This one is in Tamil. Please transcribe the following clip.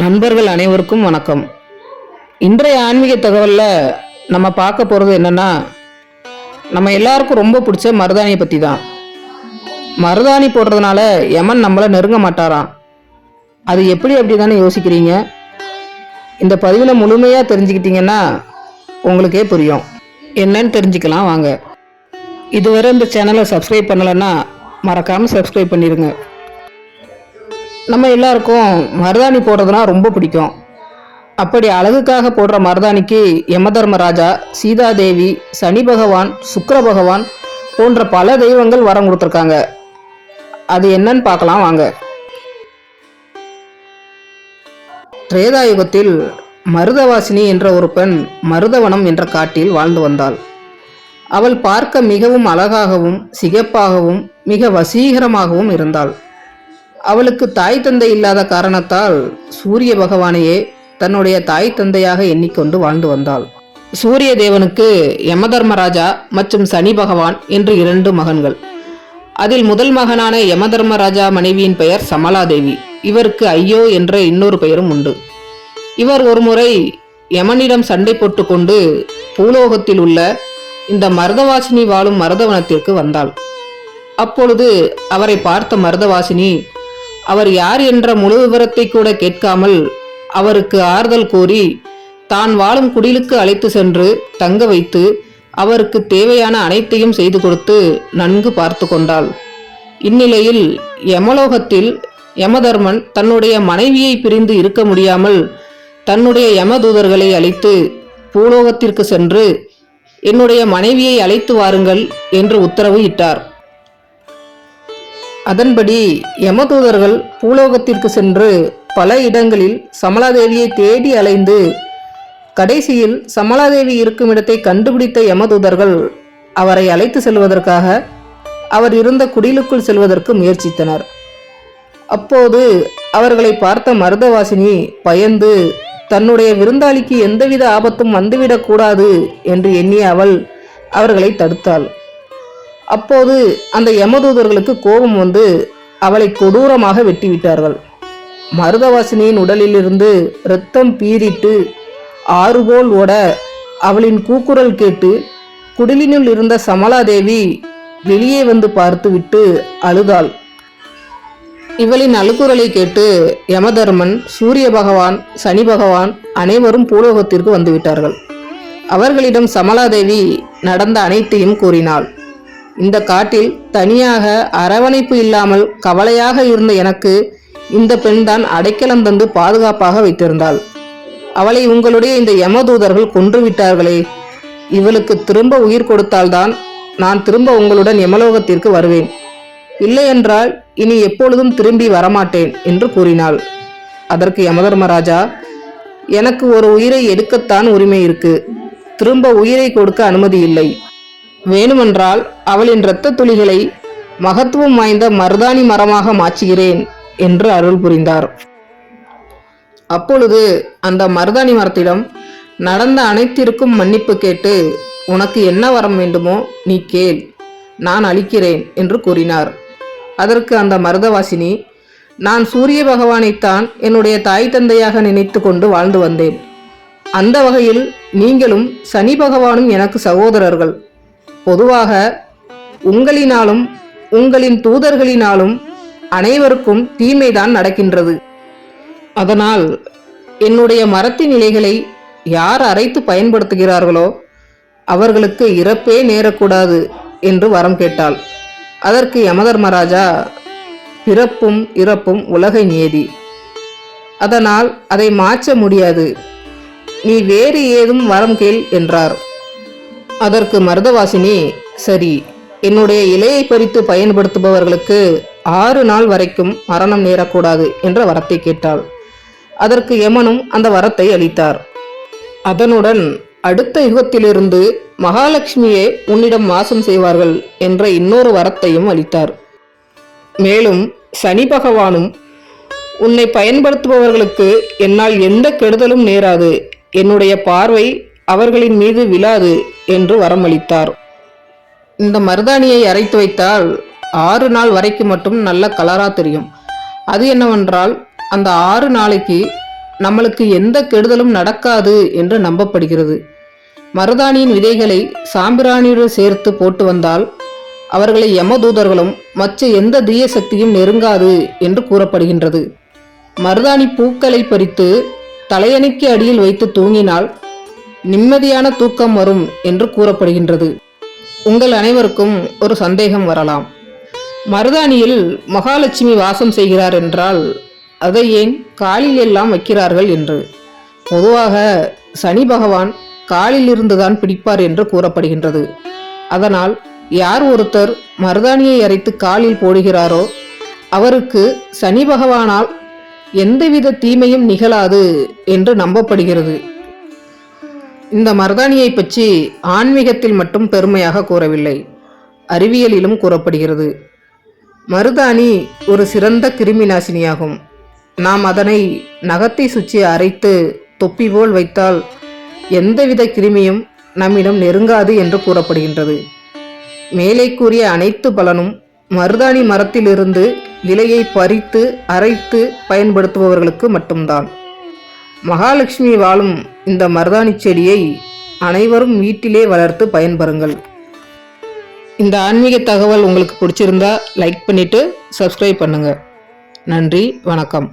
நண்பர்கள் அனைவருக்கும் வணக்கம். இன்றைய ஆன்மீக தகவலில் நம்ம பார்க்க போகிறது என்னென்னா நம்ம எல்லாருக்கும் ரொம்ப பிடிச்ச மருதாணியை பற்றி தான் மருதாணி போடுறதுனால யமன் நம்மளை நெருங்க மாட்டாராம். அது எப்படி அப்படி தானே யோசிக்கிறீங்க? இந்த பதிவில் முழுமையாக தெரிஞ்சுக்கிட்டீங்கன்னா உங்களுக்கே புரியும். என்னன்னு தெரிஞ்சுக்கலாம் வாங்க. இதுவரை இந்த சேனலை சப்ஸ்கிரைப் பண்ணலைன்னா மறக்காமல் சப்ஸ்கிரைப் பண்ணிடுங்க நம்ம எல்லாருக்கும் மருதாணி போடுறதுனா ரொம்ப பிடிக்கும். அப்படி அழகுக்காக போடுற மருதாணிக்கு யமதர்மராஜா சீதாதேவி சனி பகவான் சுக்கர பகவான் போன்ற பல தெய்வங்கள் வரம் கொடுத்துருக்காங்க. அது என்னன்னு பார்க்கலாம் வாங்க. திரேதாயுகத்தில் மருதவாசினி என்ற ஒரு பெண் மருதவனம் என்ற காட்டில் வாழ்ந்து வந்தாள். அவள் பார்க்க மிகவும் அழகாகவும் சிகப்பாகவும் மிக வசீகரமாகவும் இருந்தாள். அவளுக்கு தாய் தந்தை இல்லாத காரணத்தால் சூரிய பகவானையே தன்னுடைய தாய் தந்தையாக எண்ணிக்கொண்டு வாழ்ந்து வந்தாள். சூரிய தேவனுக்கு யமதர்மராஜா மற்றும் சனி பகவான் என்று இரண்டு மகன்கள். அதில் முதல் மகனான யமதர்மராஜா மனைவியின் பெயர் சமலாதேவி. இவருக்கு ஐயோ என்ற இன்னொரு பெயரும் உண்டு. இவர் ஒருமுறை யமனிடம் சண்டை போட்டுக்கொண்டு பூலோகத்தில் உள்ள இந்த மருதவாசினி வாழும் மருதவனத்திற்கு வந்தாள். அப்பொழுது அவரை பார்த்த மருதவாசினி அவர் யார் என்ற முழு விவரத்தை கூட கேட்காமல் அவருக்கு ஆறுதல் கூறி தான் வாழும் குடிலுக்கு அழைத்து சென்று தங்க வைத்து அவருக்கு தேவையான அனைத்தையும் செய்து கொடுத்து நன்கு பார்த்து கொண்டாள். இந்நிலையில் யமலோகத்தில் யமதர்மன் தன்னுடைய மனைவியை பிரிந்து இருக்க முடியாமல் தன்னுடைய யமதூதர்களை அழைத்து பூலோகத்திற்கு சென்று என்னுடைய மனைவியை அழைத்து வாருங்கள் என்று உத்தரவு இட்டார். அதன்படி யமதூதர்கள் பூலோகத்திற்கு சென்று பல இடங்களில் சமலாதேவியை தேடி அலைந்து கடைசியில் சமலாதேவி இருக்கும் இடத்தை கண்டுபிடித்த யமதூதர்கள் அவரை அழைத்து செல்வதற்காக அவர் இருந்த குடிலுக்குள் செல்வதற்கு முயற்சித்தனர். அப்போது அவர்களை பார்த்த மருதவாசினி பயந்து தன்னுடைய விருந்தாளிக்கு எந்தவித ஆபத்தும் வந்துவிடக்கூடாது என்று எண்ணிய அவள் அவர்களை தடுத்தாள். அப்போது அந்த யமதூதர்களுக்கு கோபம் வந்து அவளை கொடூரமாக வெட்டிவிட்டார்கள். மருதவாசினியின் உடலிலிருந்து இரத்தம் பீறிட்டு ஆறுகோல் ஓட அவளின் கூக்குரல் கேட்டு குடிலினுள் இருந்த சமலாதேவி வெளியே வந்து பார்த்துவிட்டு அழுதாள். இவளின் அழுக்குறலை கேட்டு யமதர்மன் சூரிய பகவான் சனி பகவான் அனைவரும் பூலோகத்திற்கு வந்துவிட்டார்கள். அவர்களிடம் சமலாதேவி நடந்த அனைத்தையும் கூறினாள். இந்த காட்டில் தனியாக அரவணைப்பு இல்லாமல் கவலையாக இருந்த எனக்கு இந்த பெண்தான் அடைக்கலம் தந்து பாதுகாப்பாக வைத்திருந்தாள். அவளை உங்களுடைய இந்த யமதூதர்கள் கொன்று விட்டார்களே இவளுக்கு திரும்ப உயிர் கொடுத்தால்தான் நான் திரும்ப உங்களுடன் யமலோகத்திற்கு வருவேன். இல்லையென்றால் இனி எப்பொழுதும் திரும்பி வரமாட்டேன் என்று கூறினாள். அதற்கு யமதர்மராஜா எனக்கு ஒரு உயிரை எடுக்கத்தான் உரிமை இருக்கு. திரும்ப உயிரை கொடுக்க அனுமதி இல்லை. வேணுமென்றால் அவளின் இரத்த துளிகளை மகத்துவம் வாய்ந்த மருதாணி மரமாக மாற்றுகிறேன் என்று அருள் புரிந்தார். அப்பொழுது அந்த மருதாணி மரத்திடம் நடந்த அனைத்திற்கும் மன்னிப்பு கேட்டு உனக்கு என்ன வரம் வேண்டுமோ நீ கேள் நான் அளிக்கிறேன் என்று கூறினார். அதற்கு அந்த மருதவாசினி நான் சூரிய பகவானைத்தான் என்னுடைய தாய் தந்தையாக நினைத்து கொண்டு வாழ்ந்து வந்தேன். அந்த வகையில் நீங்களும் சனி பகவானும் எனக்கு சகோதரர்கள். பொதுவாக உங்களினாலும் உங்களின் தூதர்களினாலும் அனைவருக்கும் தீமைதான் நடக்கின்றது. அதனால் என்னுடைய மரத்தின் இலைகளை யார் அரைத்து பயன்படுத்துகிறார்களோ அவர்களுக்கு இறப்பே நேரக்கூடாது என்று வரம் கேட்டாள். அதற்கு யமதர்மராஜா பிறப்பும் இறப்பும் உலக நியதி அதனால் அதை மாற்ற முடியாது. நீ வேறு ஏதும் வரம் கேள் என்றார். அதற்கு மருதவாசினி சரி என்னுடைய இலையை பறித்து பயன்படுத்துபவர்களுக்கு ஆறு நாள் வரைக்கும் மரணம் நேரக்கூடாது என்ற வரத்தை கேட்டாள். அதற்கு யமனும் அந்த வரத்தை அளித்தார். அதனுடன் அடுத்த யுகத்திலிருந்து மகாலட்சுமியே உன்னிடம் வாசம் செய்வார்கள் என்ற இன்னொரு வரத்தையும் அளித்தார். மேலும் சனி பகவானும் உன்னை பயன்படுத்துபவர்களுக்கு என்னால் எந்த கெடுதலும் நேராது. என்னுடைய பார்வை அவர்களின் மீது விழாது என்று வரமளித்தார். இந்த மருதாணியை அரைத்து வைத்தால் ஆறு நாள் வரைக்கும் மட்டும் நல்ல கலராக தெரியும். அது என்னவென்றால் அந்த ஆறு நாளைக்கு நம்மளுக்கு எந்த கெடுதலும் நடக்காது என்று நம்பப்படுகிறது. மருதாணியின் விதைகளை சாம்பிராணியுடன் சேர்த்து போட்டு வந்தால் அவர்களை யமதூதர்களும் மற்ற எந்த தீய சக்தியும் நெருங்காது என்று கூறப்படுகின்றது. மருதாணி பூக்களை பறித்து தலையணைக்கு அடியில் வைத்து தூங்கினால் நிம்மதியான தூக்கம் வரும் என்று கூறப்படுகின்றது. உங்கள் அனைவருக்கும் ஒரு சந்தேகம் வரலாம். மருதாணியில் மகாலட்சுமி வாசம் செய்கிறார் என்றால் அதை ஏன் காலில் எல்லாம் வைக்கிறார்கள் என்று? பொதுவாக சனி பகவான் காலில் பிடிப்பார் என்று கூறப்படுகின்றது. அதனால் யார் ஒருத்தர் மருதாணியை அரைத்து காலில் போடுகிறாரோ அவருக்கு சனி பகவானால் எந்தவித தீமையும் நிகழாது என்று நம்பப்படுகிறது. இந்த மருதாணியை பற்றி ஆன்மீகத்தில் மட்டும் பெருமையாக கூறவில்லை. அறிவியலிலும் கூறப்படுகிறது. மருதாணி ஒரு சிறந்த கிருமி நாசினியாகும். நாம் அதனை நகத்தை சுற்றி அரைத்து தொப்பி போல் வைத்தால் எந்தவித கிருமியும் நம்மிடம் நெருங்காது என்று கூறப்படுகின்றது. மேலே கூறிய அனைத்து பலனும் மருதாணி மரத்திலிருந்து இலையை பறித்து அரைத்து பயன்படுத்துபவர்களுக்கு மட்டும்தான். மகாலட்சுமி வாழும் இந்த மருதாணி செடியை அனைவரும் வீட்டிலே வளர்த்து பயன்பெறுங்கள். இந்த ஆன்மீக தகவல் உங்களுக்கு பிடிச்சிருந்தா லைக் பண்ணிட்டு சப்ஸ்கிரைப் பண்ணுங்க. நன்றி வணக்கம்.